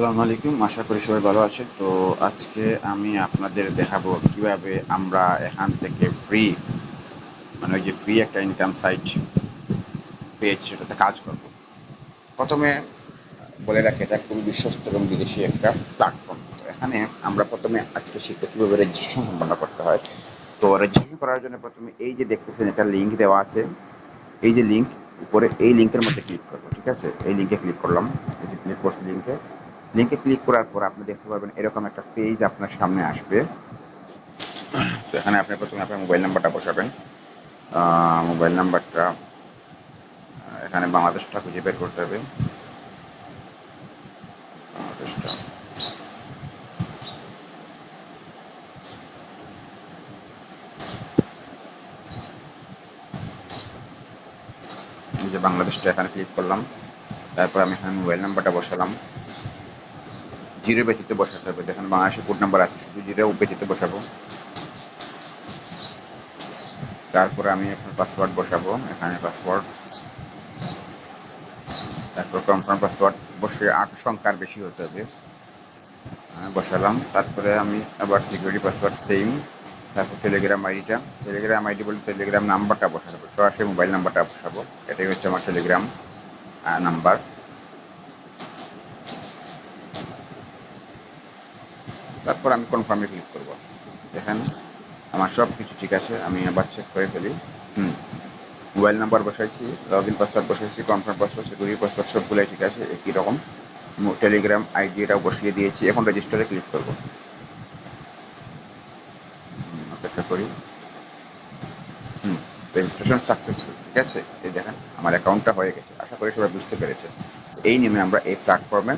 আসসালামু আলাইকুম। আশা করি সবাই ভালো আছে তো আজকে আমি আপনাদের দেখাবো কীভাবে আমরা এখান থেকে ফ্রি মানে ওই যে ফ্রি একটা ইনকাম সাইট পেয়েছি সেটাতে কাজ করব। প্রথমে বলে রাখি, এটা খুবই বিশ্বস্ত এবং বিদেশি একটা প্ল্যাটফর্ম তো এখানে আমরা প্রথমে আজকে শিখব কীভাবে রেজিস্ট্রেশন সম্পন্ন করতে হয়। তো রেজিস্ট্রেশন করার জন্য প্রথমে এই যে দেখতেছেন একটা লিঙ্ক দেওয়া আছে। এই যে লিঙ্ক উপরে এই লিঙ্কের মধ্যে ক্লিক করব, ঠিক আছে? এই লিঙ্কে ক্লিক করলাম। এই যে ক্লিক করছি লিঙ্কে লিঙ্কে ক্লিক করার পর আপনি দেখতে পারবেন এরকম একটা পেজ আপনার সামনে আসবে। তো এখানে আপনি প্রথমে আপনার মোবাইল নাম্বারটা বসাবেন। মোবাইল নাম্বারটা এখানে বাংলাদেশটা খুঁজে বের করতে হবে। বাংলাদেশটা। যে বাংলাদেশটা এখানে ক্লিক করলাম। তারপর আমি এখানে মোবাইল নাম্বারটা বসালাম। জিরো ব্যতীত বসাতে হবে। দেখেন বাংলাদেশের কোড নাম্বার আছে, শুধু জিরো ব্যতীত বসাবো। তারপরে আমি এখন পাসওয়ার্ড বসাবো, এখানে পাসওয়ার্ড তারপর কনফার্ম পাসওয়ার্ড অবশ্যই আট সংখ্যার বেশি হতে হবে। বসালাম। তারপরে আমি আবার সিকিউরিটি পাসওয়ার্ড সেম তারপর টেলিগ্রাম আইডিটা টেলিগ্রাম আইডি বলতে টেলিগ্রাম নাম্বারটা বসাবো সরাসরি মোবাইল নাম্বারটা বসাবো। এটাই হচ্ছে আমার টেলিগ্রাম নাম্বার তারপর আমি কনফার্মে ক্লিক করব। দেখেন, আমার সব কিছু ঠিক আছে, আমি আবার চেক করে ফেলি। হুম মোবাইল নাম্বার বসাইছি লগ ইন পাসওয়ার্ড বসাইছি কনফার্ম পাসওয়ার্ড সিকিউরিটি পাসওয়ার্ড সবগুলোই ঠিক আছে, একই রকম। টেলিগ্রাম আইডি এটাও বসিয়ে দিয়েছি, এখন রেজিস্টারে ক্লিক করব। অপেক্ষা করি। হুম রেজিস্ট্রেশন সাকসেসফুল ঠিক আছে? এই দেখেন, আমার অ্যাকাউন্টটা হয়ে গেছে, আশা করি সবাই বুঝতে পেরেছে। এই নিয়মে আমরা এই প্ল্যাটফর্মে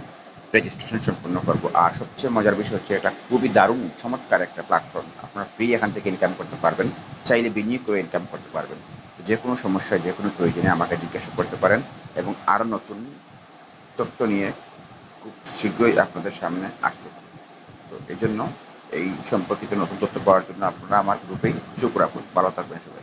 রেজিস্ট্রেশন সম্পূর্ণ করব। আর সবচেয়ে মজার বিষয় হচ্ছে, এটা খুবই দারুণ, চমৎকার একটা প্ল্যাটফর্ম আপনারা ফ্রি এখান থেকে ইনকাম করতে পারবেন। চাইলে বিনিয়োগ করে ইনকাম করতে পারবেন। যে কোনো সমস্যায়, যে কোনো প্রয়োজনে আমাকে জিজ্ঞাসা করতে পারেন এবং আরও নতুন তথ্য নিয়ে খুব শীঘ্রই আপনাদের সামনে আসতেছি। তো এই জন্য এই সম্পর্কিত নতুন তথ্য পাওয়ার জন্য আপনারা আমার গ্রুপেই চোখ রাখুন। ভালো থাকবেন সবাই।